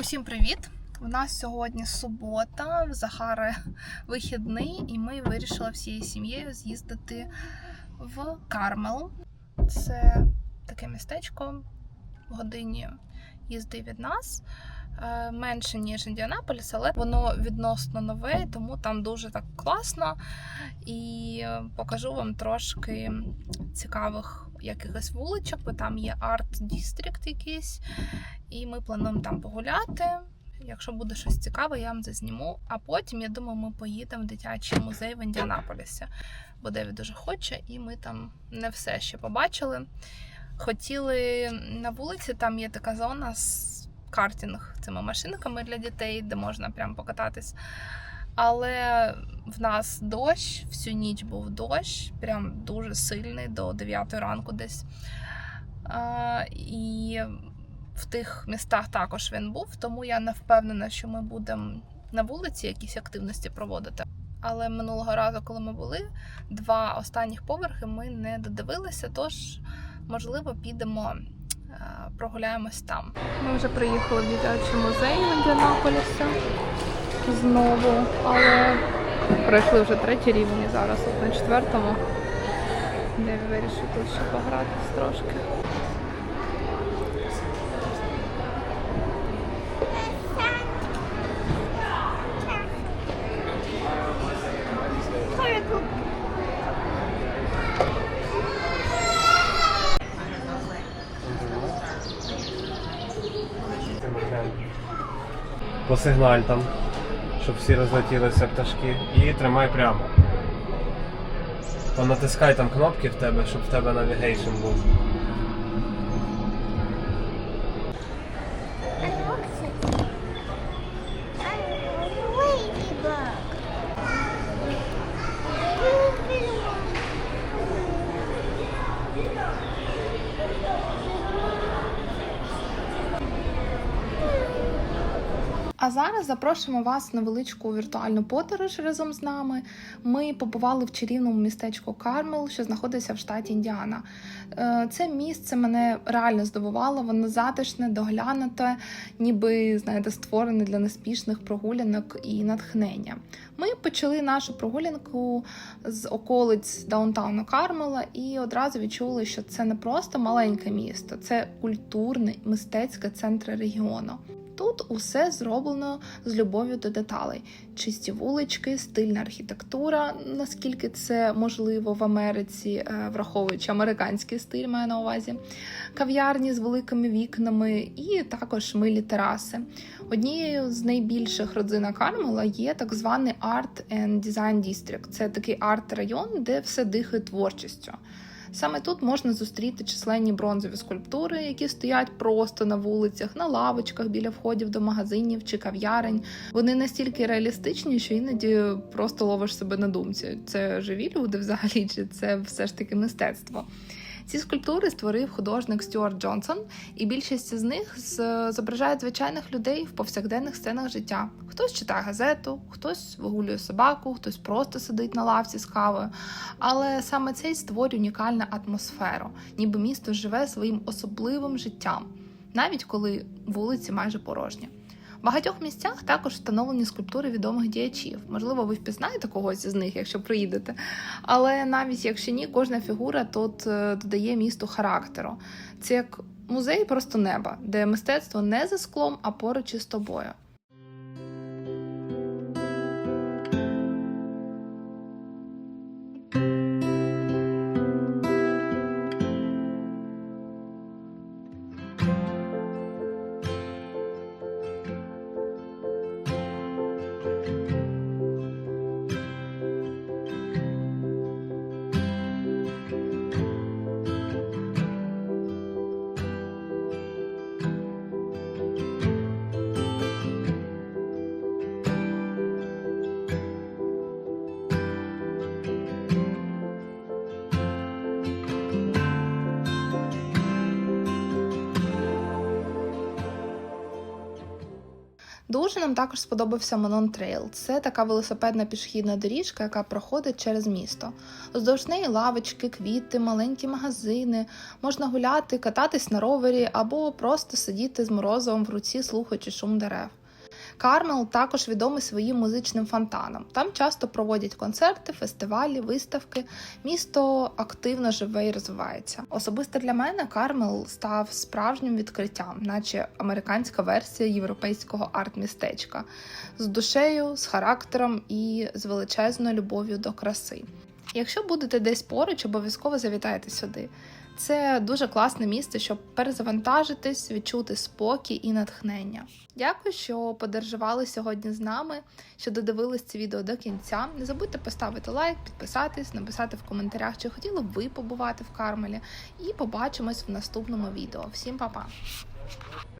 Усім привіт! У нас сьогодні субота, в Захари вихідний, і ми вирішили всією сім'єю з'їздити в Кармел. Це таке містечко в годині їзди від нас. Е, Менше, ніж Індіанаполіс, але воно відносно нове, тому там дуже так класно. І е, покажу вам трошки цікавих якихось вуличок, бо там є арт-дістрикт якийсь. І ми плануємо там погуляти. Якщо буде щось цікаве, я вам зазніму. А потім, я думаю, ми поїдемо в дитячий музей в Індіанаполісі, бо Девід дуже хоче, і ми там не все ще побачили. Хотіли на вулиці, там є така зона з картинг цими машинками для дітей, де можна прям покататись. Але в нас дощ, всю ніч був дощ, прям дуже сильний до 9 ранку десь. А, і в тих містах також він був, тому я не впевнена, що ми будемо на вулиці якісь активності проводити. Але минулого разу, коли ми були, два останніх поверхи ми не додивилися, тож, можливо, підемо е, прогуляємось там. Ми вже приїхали в дитячий музей в Індіанаполісі знову, але пройшли вже третій рівень зараз от на четвертому, де я вирішив ще погратись трошки. Посигналь там, щоб всі розлетілися пташки. І тримай прямо. Понатискай там кнопки в тебе, щоб в тебе навігейшн був. Ladybug. А зараз запрошуємо вас на величку віртуальну подорож разом з нами. Ми побували в чарівному містечку Кармел, що знаходиться в штаті Індіана. Е, Це місце мене реально здивувало, воно затишне, доглянуте, ніби знаєте, створене для неспішних прогулянок і натхнення. Ми почали нашу прогулянку з околиць даунтауну Кармела і одразу відчули, що це не просто маленьке місто, це культурний мистецький центр регіону. Тут усе зроблено з любов'ю до деталей: чисті вулички, стильна архітектура, наскільки це можливо в Америці, е, враховуючи американський стиль, маю на увазі, кав'ярні з великими вікнами і також милі тераси. Однією з найбільших родзинок Кармела є так званий Art and Design District. Це такий арт-район, де все дихає творчістю. Саме тут можна зустріти численні бронзові скульптури, які стоять просто на вулицях, на лавочках біля входів до магазинів чи кав'ярень. Вони настільки реалістичні, що іноді просто ловиш себе на думці. Це живі люди взагалі, чи це все ж таки мистецтво. Ці скульптури створив художник Стюарт Джонсон, і більшість з них зображають звичайних людей в повсякденних сценах життя. Хтось читає газету, хтось вигулює собаку, хтось просто сидить на лавці з кавою. Але саме цей створює унікальну атмосферу, ніби місто живе своїм особливим життям, навіть коли вулиці майже порожні. В багатьох місцях також встановлені скульптури відомих діячів. Можливо, ви впізнаєте когось із них, якщо приїдете. Але навіть якщо ні, кожна фігура тут е, додає місту характеру. Це як музей просто неба, де мистецтво не за склом, а поруч із тобою. Дуже нам також сподобався Манон Трейл. Це така велосипедна пішохідна доріжка, яка проходить через місто. Здовж неї лавочки, квіти, маленькі магазини. Можна гуляти, кататись на ровері або просто сидіти з морозом в руці, слухаючи шум дерев. Кармел також відомий своїм музичним фонтаном. Там часто проводять концерти, фестивалі, виставки. Місто активно живе і розвивається. Особисто для мене Кармел став справжнім відкриттям, наче американська версія європейського арт-містечка з душею, з характером і з величезною любов'ю до краси. Якщо будете десь поруч, обов'язково завітайте сюди. Це дуже класне місце, щоб перезавантажитись, відчути спокій і натхнення. Дякую, що подорожували сьогодні з нами, що додивились це відео до кінця. Не забудьте поставити лайк, підписатись, написати в коментарях, чи хотіли б ви побувати в Кармелі. І побачимось в наступному відео. Всім па-па!